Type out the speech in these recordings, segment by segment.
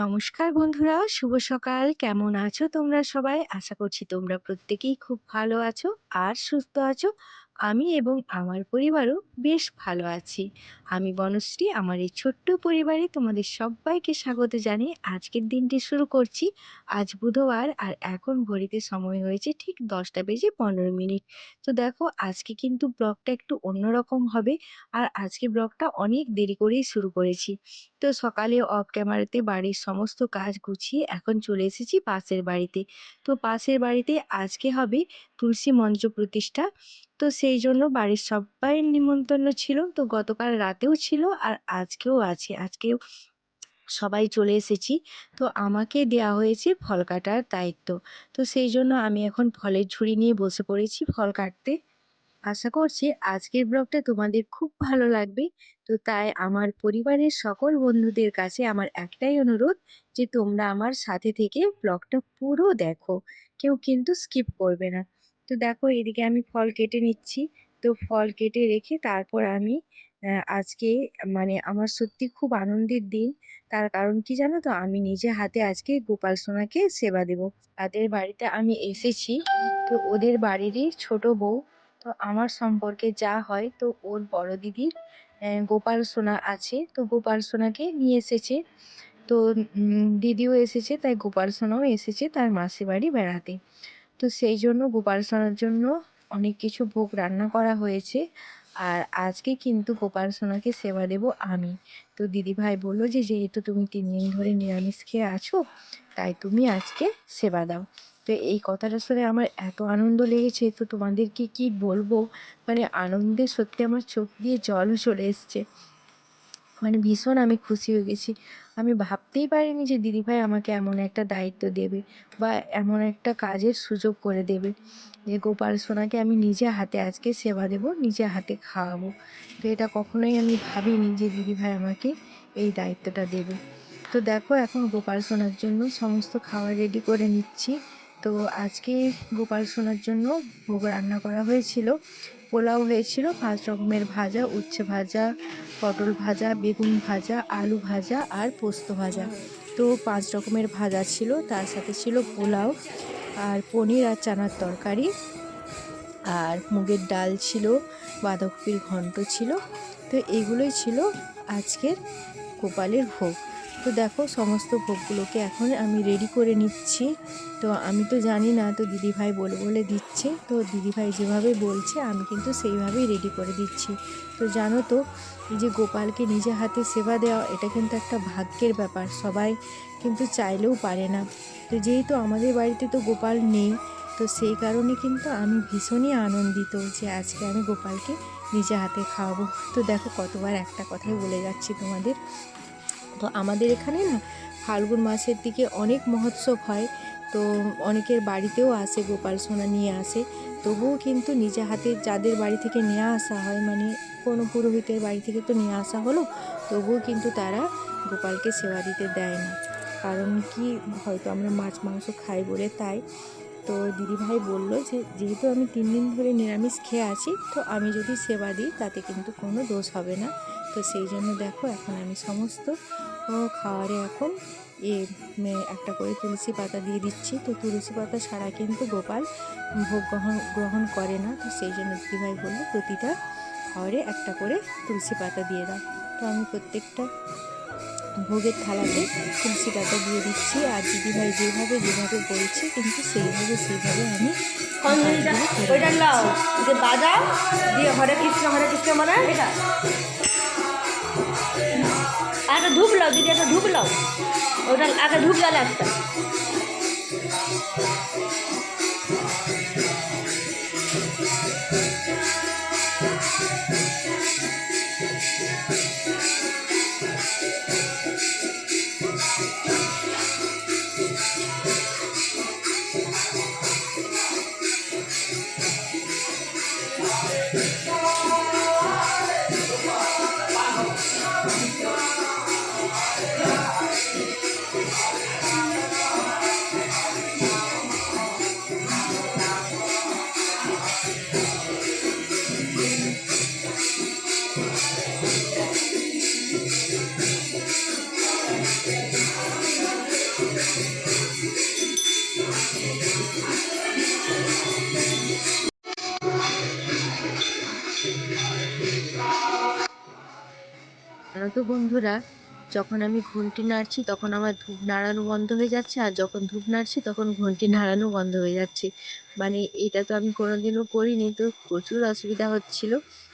নমস্কার বন্ধুরা, শুভ সকাল। কেমন আছো তোমরা সবাই? আশা করছি তোমরা প্রত্যেকেই খুব ভালো আছো আর সুস্থ আছো। আমি এবং আমার পরিবারও বেশ ভালো আছি। আমি বনশ্রী। আমার এই ছোট্ট পরিবারে তোমাদের সব্বাইকে স্বাগত জানিয়ে আজকের দিনটি শুরু করছি। আজ বুধবার আর এখন ঘড়িতে সময় হয়েছে ঠিক ১০টা বেজে ১৫ মিনিট। তো দেখো, আজকে কিন্তু ব্লগটা একটু অন্যরকম হবে। আর আজকে ব্লগটা অনেক দেরি করেই শুরু করেছি। তো সকালে অফ ক্যামেরাতে বাড়ির সমস্ত কাজ গুছিয়ে এখন চলে এসেছি পাশের বাড়িতে। তো পাশের বাড়িতে আজকে হবে তুলসী মঞ্চ প্রতিষ্ঠা। তো সেই জন্য বাড়ির সব্বাইয়ের নিমন্ত্রণ ছিল। তো গতকাল রাতেও ছিল আর আজকেও আছে। আজকেও সবাই চলে এসেছি। তো আমাকে দেয়া হয়েছে ফল কাটার দায়িত্ব। তো সেই জন্য আমি এখন ফলের ঝুড়ি নিয়ে বসে পড়েছি ফল কাটতে। আশা করছি আজকের ব্লগটা তোমাদের খুব ভালো লাগবে। তো তাই আমার পরিবারের সকল বন্ধুদের কাছে আমার একটাই অনুরোধ যে তোমরা আমার সাথে থেকে ব্লগটা পুরো দেখো। কেউ কিন্তু স্কিপ করবে না। তো দেখো এদিকে আমি ফল কেটে নিচ্ছি। তো ফল কেটে রেখে তারপর আমি আজকে মানে আমার সত্যি খুব আনন্দের দিন। তার কারণ কি জানো তো? আমি নিজে হাতে আজকে গোপাল সোনাকে সেবা দেব। তাদের বাড়িতে আমি এসেছি। তো ওদের বাড়িরই ছোট বউ। তো আমার সম্পর্কে যা হয় তো ওর বড় দিদির গোপাল সোনা আছে। তো গোপাল সোনাকে নিয়ে এসেছে। তো দিদিও এসেছে, তাই গোপাল সোনাও এসেছে তার মাসির বাড়ি বেড়াতে। তো সেই জন্য গোপাল জন্য অনেক কিছু ভোগ রান্না করা হয়েছে। আর আজকে কিন্তু গোপাল সোনাকে সেবা দেব আমি। তো দিদিভাই বলল যে, "যেহেতু তুমি তিন দিন ধরে নিরামিষ খেয়ে আছো, তাই তুমি আজকে সেবা দাও।" তো এই কথাটা শুনে আমার এত আনন্দ লেগেছে তো তোমাদেরকে কি বলব? মানে আনন্দে সত্যি আমার চোখ দিয়ে জলও চলে এসছে। মানে ভীষণ আমি খুশি হয়ে গেছি। আমি ভাবতেই পারিনি যে দিদিভাই আমাকে এমন একটা দায়িত্ব দেবে বা এমন একটা কাজের সুযোগ করে দেবে। যে গোপাল সোনাকে আমি নিজে হাতে আজকে সেবা দেব, নিজে হাতে খাওয়াবো। তো এটা কখনোই আমি ভাবিনি যে দিদিভাই আমাকে এই দায়িত্বটা দেবে। তো দেখো এখন গোপাল সোনার জন্য সমস্ত খাবার রেডি করে নিচ্ছি। তো আজকে গোপাল সোনার জন্য ভোগ রান্না করা হয়েছিল। পোলাও হয়েছিল, পাঁচ রকমের ভাজা, উচ্ছে ভাজা, পটল ভাজা, বেগুন ভাজা, আলু ভাজা আর পোস্ত ভাজা। তো পাঁচ রকমের ভাজা ছিল। তার সাথে ছিল পোলাও আর পনির আর চানার তরকারি। আর মুগের ডাল ছিল, বাঁধাকপির ঘন্ট ছিল। তো এগুলোই ছিল আজকের গোপালের ভোগ। তো দেখো সমস্ত ভোগগুলোকে এখন আমি রেডি করে নিচ্ছি। তো আমি তো জানি না, তো দিদিভাই বলে বলে দিচ্ছে। তো দিদিভাই যেভাবে বলছে, আমি কিন্তু সেইভাবেই রেডি করে দিচ্ছি। তো জানো তো, এই যে গোপালকে নিজে হাতে সেবা দেওয়া, এটা কিন্তু একটা ভাগ্যের ব্যাপার। সবাই কিন্তু চাইলেও পারে না। তো যেহেতু আমাদের বাড়িতে তো গোপাল নেই, তো সেই কারণে কিন্তু আমি ভীষণই আনন্দিত যে আজকে আমি গোপালকে নিজে হাতে খাওয়াবো। তো দেখো কতবার একটা কথাই বলে যাচ্ছি তোমাদের। তো আমাদের এখানে না ফাল্গুন মাসের দিকে অনেক মহোৎসব হয়। তো অনেকের বাড়িতেও আসে, গোপাল সোনা নিয়ে আসে। তবুও কিন্তু নিজে হাতে যাদের বাড়ি থেকে নিয়ে আসা হয় মানে কোনো পুরোহিতের বাড়ি থেকে তো নিয়ে আসা হলো। তবুও কিন্তু তারা গোপালকে সেবা দিতে দেয় না। কারণ কি, হয়তো আমরা মাছ, মাংস খাই বলে তাই। তো দিদিভাই বলল যে, যেহেতু আমি তিন দিন ধরে নিরামিষ খেয়ে আছি, তো আমি যদি সেবা দিই, তাতে কিন্তু কোনো দোষ হবে না। তো সেই জন্য দেখো এখন আমি সমস্ত খাওয়ারে এখন এ একটা করে তুলসী পাতা দিয়ে দিচ্ছি। তো তুলসী পাতা ছাড়া কিন্তু গোপাল ভোগ গ্রহণ গ্রহণ করে না। তো সেই জন্য দিদিভাই বলল, প্রতিটা খাওয়ারে একটা করে তুলসী পাতা দিয়ে দাও। তো আমি প্রত্যেকটা ভোগের থালাতে তুলসী পাতা দিয়ে দিচ্ছি আর দিদিভাই যেভাবে যেভাবে বলছে কিন্তু সেইভাবে সেইভাবে আমি ওইটা যে দিয়ে হরে কৃষ্ণ হরে কৃষ্ণ মানে এটা একটা ধূপ লাও দিদি একটা ধূপ লাও। ওটা আগে ধূপ জ্বালা একটা তো বন্ধুরা, যখন আমি ঘন্টি নাড়ছি তখন আমার ধূপ নাড়ানো বন্ধ হয়ে যাচ্ছে আর যখন ধূপ নাড়ছি তখন ঘন্টি নাড়ানো বন্ধ হয়ে যাচ্ছে। মানে এটা তো আমি কোনোদিনও করিনি, তো প্রচুর অসুবিধা হচ্ছিল।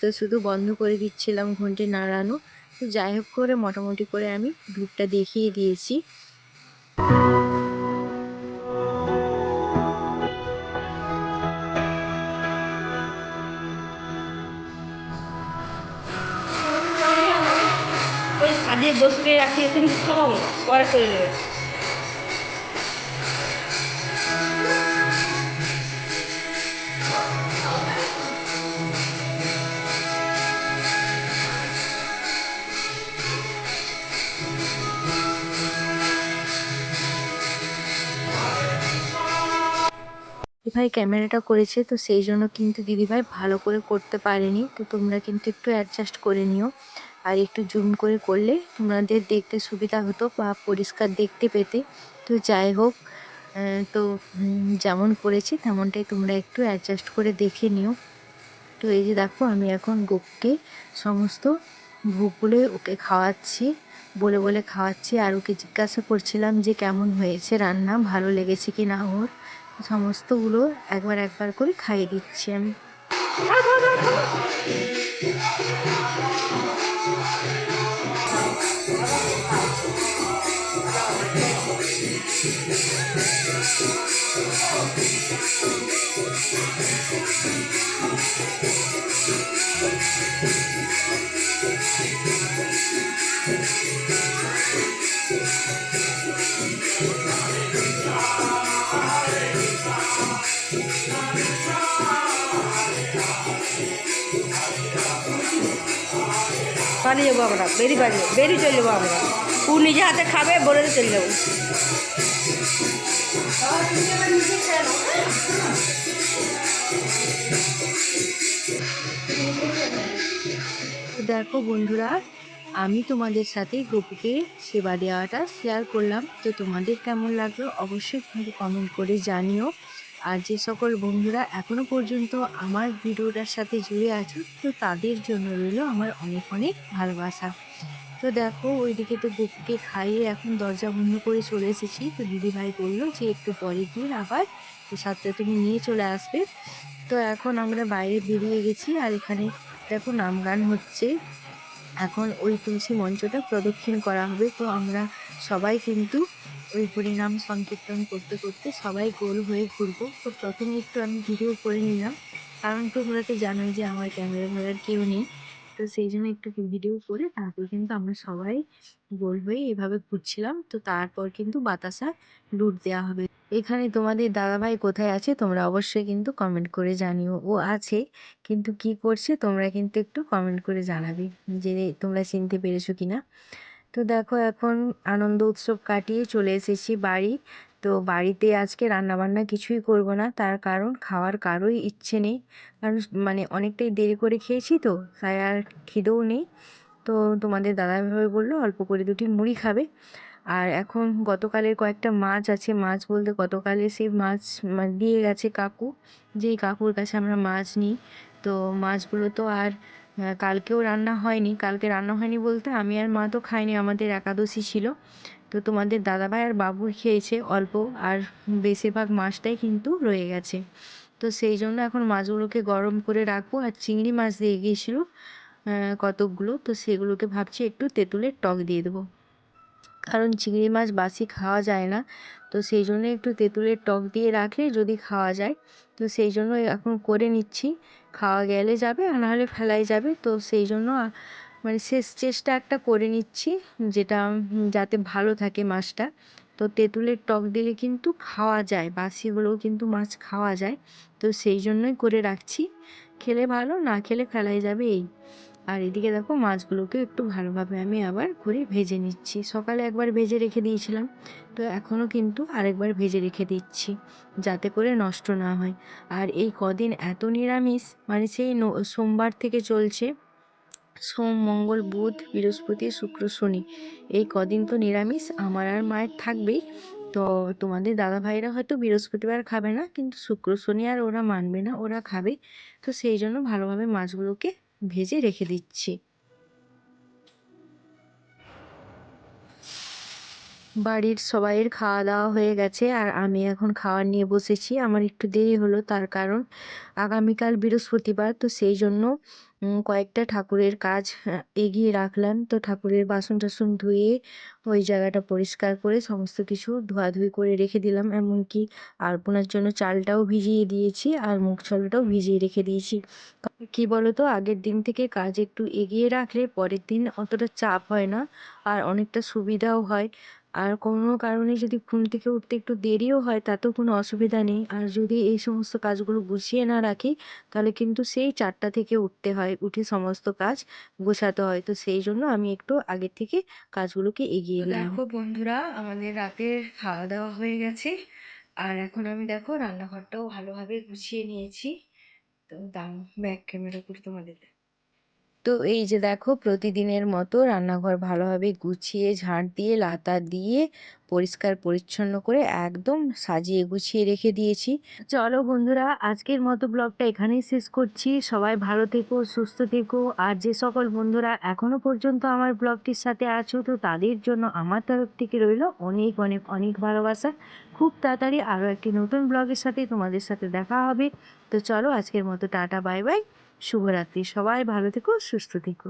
তো শুধু বন্ধ করে দিচ্ছিলাম ঘন্টি নাড়ানো। তো যাই হোক করে মোটামুটি করে আমি ধূপটা দেখিয়ে দিয়েছি। ছাদে বসে রাখি তুমি খাও পরে নেবে দিদিভাই ক্যামেরাটা করেছে, তো সেই জন্য কিন্তু দিদিভাই ভালো করে করতে পারেনি, তো তোমরা কিন্তু একটু অ্যাডজাস্ট করে নিও। আর একটু জুম করে করলে তোমাদের দেখতে সুবিধা হতো বা পরিষ্কার দেখতে পেতে। তো যাই হোক তো যেমন করেছি তেমনটাই তোমরা একটু অ্যাডজাস্ট করে দেখে নিও। তো এই যে দেখো, আমি এখন গোপকে সমস্ত ভোগগুলো ওকে খাওয়াচ্ছি, বলে বলে খাওয়াচ্ছি। আর ওকে জিজ্ঞাসা করছিলাম যে কেমন হয়েছে রান্না, ভালো লেগেছে কি না ওর। সমস্তগুলো একবার একবার করে খাইয়ে দিচ্ছি আমি। Hallelujah. পালিয়ে যাব আমরা বেরিয়ে পালিয়ে বেরিয়ে চলে যাব আমরা। ও নিজে হাতে খাবে, বলে চলে যাব। দেখো বন্ধুরা, আমি তোমাদের সাথে গপুকে সেবা দেওয়াটা শেয়ার করলাম। তো তোমাদের কেমন লাগল অবশ্যই কিন্তু কমেন্ট করে জানিও। আর যে সকল বন্ধুরা এখনও পর্যন্ত আমার ভিডিওটার সাথে জুড়ে আছো তো তাদের জন্য রইল আমার অনেক অনেক ভালোবাসা। তো দেখো, ওইদিকে তো গপুকে খাইয়ে এখন দরজা বন্ধ করে চলে এসেছি। তো দিদিভাই বলল যে, একটু পরে গিয়ে আবার সাথে তুমি নিয়ে চলে আসবে। তো এখন আমরা বাইরে বেরিয়ে গেছি আর এখানে দেখো নাম গান হচ্ছে। এখন ওই তুলসী মঞ্চটা প্রদক্ষিণ করা হবে। তো আমরা সবাই কিন্তু ওই হরিনাম সংকীর্তন করতে করতে সবাই গোল হয়ে ঘুরবো। তো প্রথমে একটু আমি ভিডিও করে নিলাম। কারণ তোমরা তো জানোই যে আমার ক্যামেরা ধরার কেউ নেই। তো সেই জন্য একটু ভিডিও করে তারপর কিন্তু আমরা সবাই গোল হয়ে এভাবে ঘুরছিলাম। তো তারপর কিন্তু বাতাসা লুট দেওয়া হবে। এখানে তোমাদের দাদাভাই কোথায় আছে তোমরা অবশ্যই কিন্তু কমেন্ট করে জানিও। ও আছে, কিন্তু কি করছে তোমরা কিন্তু একটু কমেন্ট করে জানাবে যে তোমরা চিনতে পেরেছ কি না তো দেখো এখন আনন্দ উৎসব কাটিয়ে চলে এসেছি বাড়ি। তো বাড়িতে আজকে রান্নাবান্না কিছুই করব না, তার কারণ খাওয়ার কারোই ইচ্ছে নেই। কারণ মানে অনেকটাই দেরি করে খেয়েছি তো, তাই আর খিদেও নেই। তো তোমাদের দাদাভাই বলল, অল্প করে দুটি মুড়ি খাবে। আর এখন গতকালের কয়েকটা মাছ আছে, মাছ বলতে গতকালে সেই মাছ দিয়ে গেছে কাকু। যেই কাকুর কাছে আমরা মাছ নিই, তো মাছগুলো তো আর আহ, কালকেও রান্না হয়নি। কালকে রান্না হয়নি বলতে আমি আর মা তো খাইনি আমাদের একাদশী ছিল। তো তোমাদের দাদাভাই আর বাবু খেয়েছে অল্প আর বেশিরভাগ মাছটাই কিন্তু রয়ে গেছে। তো সেই জন্য এখন মাছগুলোকে গরম করে রাখব আর চিংড়ি মাছ দিয়ে গিয়েছিল কতকগুলো। তো সেগুলোকে ভাবছি একটু তেঁতুলের টক দিয়ে দেবো। কারণ চিংড়ি মাছ বাসি খাওয়া যায় না। তো সেই জন্য একটু তেঁতুলের টক দিয়ে রাখলে যদি খাওয়া যায়। তো সেই জন্য এখন করে নিচ্ছি। খাওয়া গেলে যাবে আর নাহলে ফেলাই যাবে। তো সেই জন্য মানে শেষ চেষ্টা একটা করে নিচ্ছি যেটা যাতে ভালো থাকে মাছটা। তো তেঁতুলের টক দিলে কিন্তু খাওয়া যায় বাসিগুলোও কিন্তু মাছ খাওয়া যায়। তো সেই জন্যই করে রাখছি। খেলে ভালো, না খেলে ফেলাই যাবে এই। আর এদিকে দেখো মাছগুলোকে একটু ভালোভাবে আমি আবার করে ভেজে নিচ্ছি। সকালে একবার ভেজে রেখে দিয়েছিলাম, তো এখনও কিন্তু আরেকবার ভেজে রেখে দিচ্ছি যাতে করে নষ্ট না হয়। আর এই কদিন এত নিরামিষ মানে সেই সোমবার থেকে চলছে, সোম, মঙ্গল, বুধ, বৃহস্পতি, শুক্র, শনি, এই কদিন তো নিরামিষ, আমার আর মায়ের থাকবেই। তো তোমাদের দাদা ভাইরা হয়তো বৃহস্পতিবার খাবে না, কিন্তু শুক্র, শনি আর ওরা মানবে না, ওরা খাবে। তো সেই জন্য ভালোভাবে মাছগুলোকে ভেজে রেখে দিচ্ছি। বাড়ির সবাইয়ের খাওয়া দাওয়া হয়ে গেছে আর আমি এখন খাওয়া নিয়ে বসেছি। আমার একটু দেরি হলো, তার কারণ আগামীকাল বৃহস্পতিবার, তো সেই জন্য কয়েকটা ঠাকুরের কাজ আহ, এগিয়ে রাখলাম তো ঠাকুরের বাসন টাসন ধুয়ে ওই জায়গাটা পরিষ্কার করে সমস্ত কিছু ধোয়াধুয়ি করে রেখে দিলাম। এমনকি আলপনার জন্য চালটাও ভিজিয়ে দিয়েছি আর মুগ চালটাও ভিজিয়ে রেখে দিয়েছি। কি বলতো আগের দিন থেকে কাজ একটু এগিয়ে রাখলে পরের দিন অতটা চাপ হয় না আর অনেকটা সুবিধাও হয়। আর কোনো কারণে যদি ঘুম থেকে উঠতে একটু দেরিও হয় তাতেও কোনো অসুবিধা নেই। আর যদি এই সমস্ত কাজগুলো গুছিয়ে না রাখি তাহলে কিন্তু সেই চারটা থেকে উঠতে হয় উঠে সমস্ত কাজ গোছাতে হয়। তো সেই জন্য আমি একটু আগের থেকে কাজগুলোকে এগিয়ে দেখো বন্ধুরা আমাদের রাতের খাওয়া দাওয়া হয়ে গেছে। আর এখন আমি দেখো রান্নাঘরটাও ভালোভাবে গুছিয়ে নিয়েছি। তো দাঁড়াও ব্যাক ক্যামেরা করে তোমাদের তো এই যে দেখো প্রতিদিনের মতো রান্নাঘর ভালোভাবে গুছিয়ে ঝাঁট দিয়ে, লাতা দিয়ে পরিষ্কার পরিচ্ছন্ন করে একদম সাজিয়ে গুছিয়ে রেখে দিয়েছি। চলো বন্ধুরা, আজকের মতো ব্লগটা এখানেই শেষ করছি। সবাই ভালো থেকো, সুস্থ থেকো। আর যে সকল বন্ধুরা এখনও পর্যন্ত আমার ব্লগটির সাথে আছো, তো তাদের জন্য আমার তরফ থেকে রইল অনেক অনেক অনেক ভালোবাসা। খুব তাড়াতাড়ি আরও একটি নতুন ব্লগের সাথে তোমাদের সাথে দেখা হবে। তো চলো আজকের মতো টাটা, বাই বাই। শুভরাত্রি সবাই ভালো থেকো সুস্থ থেকো।